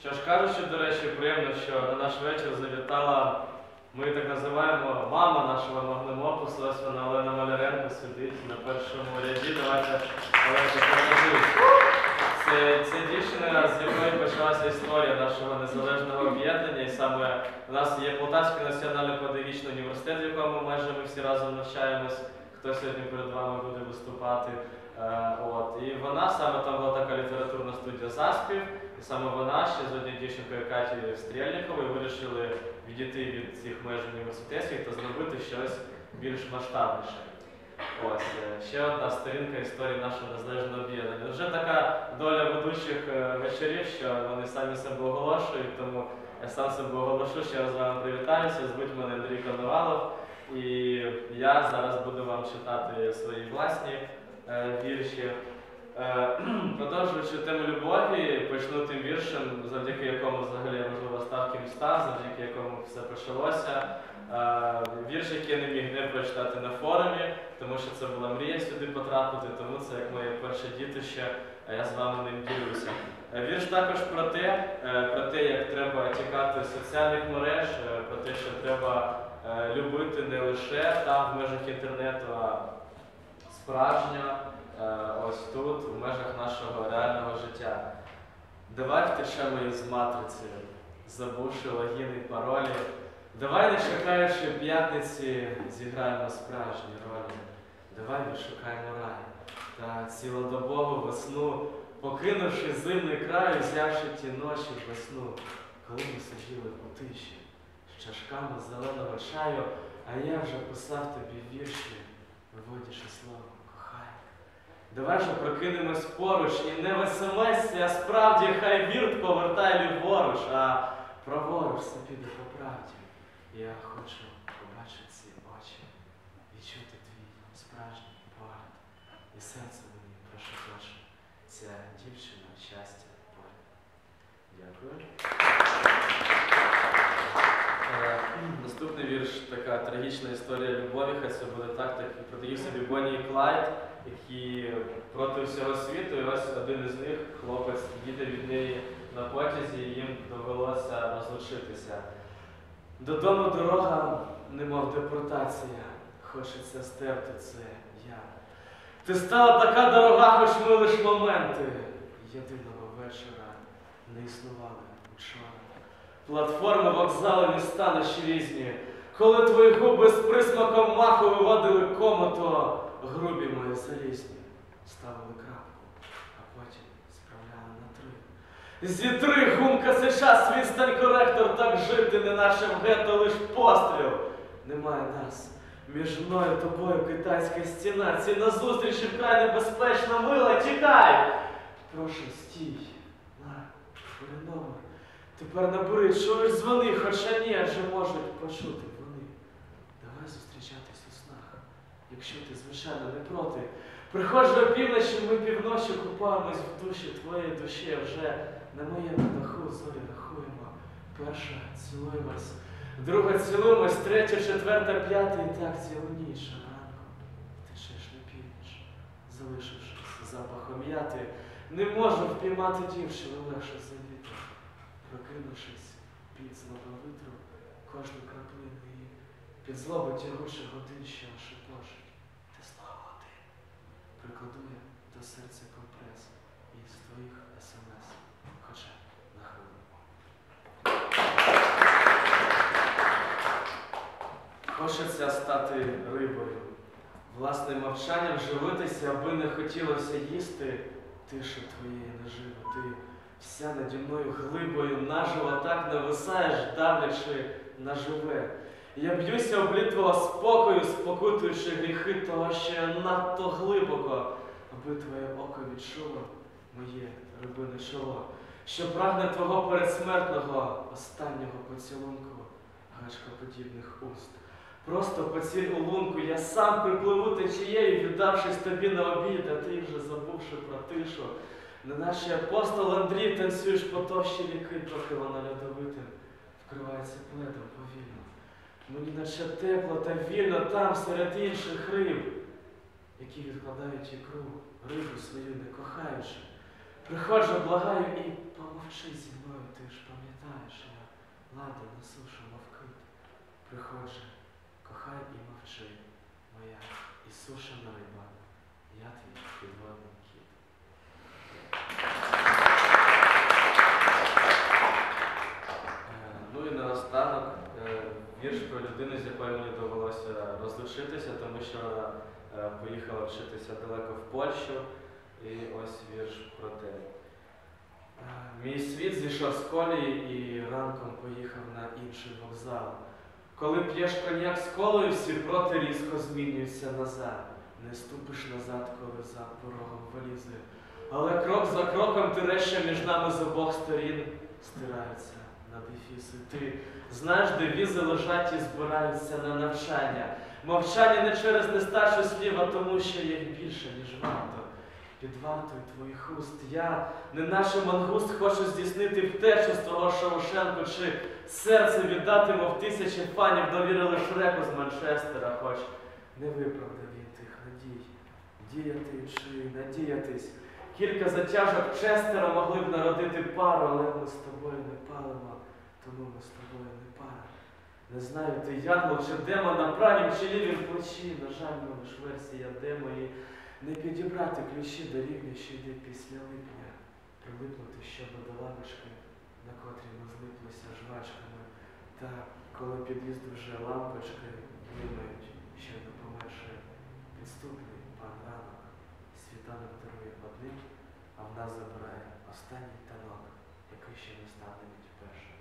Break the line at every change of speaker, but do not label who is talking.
Що ж кажучи, до речі, приємно, що на наш вечір завітала, ми так називаємо мама нашого магнемопусу, ось вона Олена Маляренко сидить на першому ряді. Давайте покажись. Це, це дівчина, з якої почалася історія нашого незалежного об'єднання, і саме у нас є Полтавський національний педагогічний університет, в якому майже ми всі разом навчаємось. Хто сьогодні перед вами буде виступати. Е, от. І вона саме там була така літературна студія заспів, і саме вона ще з однією дівчинкою Катєю Стрєльниковою вирішили відійти від цих меж університетських та зробити щось більш масштабніше. Ось е, ще одна сторінка історії нашого незалежного об'єднання. Вже така доля ведучих е, вечорів, що вони самі себе оголошують, тому я сам себе оголошу, ще раз з вами привітаюся. Звуть мене Андрій Коновалов, і я зараз буду вам читати свої власні е, вірші. Е, Продовжуючи тему любові, почну тим віршем, завдяки якому взагалі можливо став став, завдяки якому все почалося. Е, Вірш, який я не міг не прочитати на форумі, тому що це була мрія сюди потрапити, тому це як моє перше дітище, а я з вами ним ділюся. Вірш також про те, про те, як треба тікати з соціальних мереж, про те, що треба любити не лише там в межах інтернету, а справжньо е, ось тут, в межах нашого реального життя. Давай втечемо із матриці, забувши логіни й паролі. Давай, не чекаючи п'ятниці, зіграємо справжні ролі. Давай відшукаємо рай та цілодобову весну, покинувши зимний край, взявши ті ночі весну, коли ми сиділи у тиші, з чашками зеленого чаю, а я вже писав тобі вірші, виводячи слово. Давай же прокинемось поруч і не в смс, а справді хай вірт повертає ліворуч, а праворуч все піде по правді. Я хочу побачити ці очі, відчути твій справжній погляд, і серце мені прошепоче. Ця дівчина щастя поряд. Дякую. Наступний вірш така трагічна історія любові, хай це буде так, так продаю собі Бонні і Клайд, які проти всього світу, і ось один із них, хлопець, їде від неї на потязі, і їм довелося розлучитися. Додому дорога, немов депортація, хочеться стерти це я. Ти стала така дорога, хоч ми лиш моменти. Єдиного вечора не існували вчора. Платформи, вокзали, міста наші різні. Коли твої губи з присмаком маху виводили комото, грубі мої залізні, ставили крапку, а потім справляли на три. Зітри, гумка, це час, відстань коректор, так жити, не наше в гетто, лиш постріл. Немає нас. Між мною тобою китайська стіна, ці назустрічі вкрай небезпечно, мила, тікай! Прошу, стій, на, номер. Тепер набери, чуєш, дзвони, хоча ні, адже можуть почути вони. Давай зустрічатись у снах, якщо ти, звичайно, не проти. Приходь до півночі, ми півночі купаємось в душі твоєї душі, вже на моєму даху зорі рахуємо. Перша цілуємось, друга цілуємось, третя, четверта, п'ята і так цілу ніч ранку. Течеш на північ, залишившись запахом яти, не можу впіймати дівчину легше за вітер. Прокинувшись під злоба витру, кожну краплину її під злоба тягучих годин, що шепочуть. Ти знову один. Прикладу я до серця компрес із твоїх смс, хоча на хвилину. Хочеться стати рибою, власним мовчанням живитися, аби не хотілося їсти тиші твоєї наживи. Ти вся наді мною глибою наживо так нависаєш, давлячи на живе. Я б'юся об лід спокою, спокутуючи гріхи того, що я надто глибоко, аби твоє око відчуло моє рибине чоло, що прагне твого передсмертного останнього поцілунку, гачкоподібних уст. Просто поціль у лунку, я сам припливу течією, віддавшись тобі на обід, а ти вже забувши про тишу. Неначе апостол Андрій танцюєш по товщі ріки, трохи вона льодовитим, вкривається пледом повільно. Мені наче тепло та вільно там серед інших риб, які відкладають ікру, рибу свою не кохаючи. Приходжу, благаю і помовчи зі мною, ти ж пам'ятаєш, я ладу на сушу мовкит. Приходжу, кохай і мовчи, моя ісушена риба, я твій підводний про людину, з якою мені довелося розлучитися, тому що е, поїхала вчитися далеко в Польщу. І ось вірш про те. Е, Мій світ зійшов з колії і ранком поїхав на інший вокзал. Коли п'єш коньяк з колою, всі проти різко змінюються назад. Не ступиш назад, коли за порогом вилізе. Але крок за кроком тиреще між нами з обох сторін стираються на дефіси. Ти знаєш, де візи лежать і збираються на навчання. Мовчання не через нестачу слів, а тому, що їх більше, ніж варто. Під вартою твоїх уст я, не наче мангуст, хочу здійснити втечу з того Шоушенку, чи серце віддати, мов тисячі фанів довірили Шреку з Манчестера, хоч не виправдав він тих надій. Діяти чи надіятись. Кілька затяжок Честера могли б народити пару, але ми з тобою не палимо, тому ми з тобою не пара. Не знаю, ти янгол чи демон на правім чи лівім плечі, на жаль, ми лиш версія демо і не підібрати ключі до рівня, що йде після липня, прилипнути щоб до лавочки, на котрій ми злиплися жвачками, та коли під'їзд вже лампочки блимають, нас забирає останній танок, який ще не стане від першого.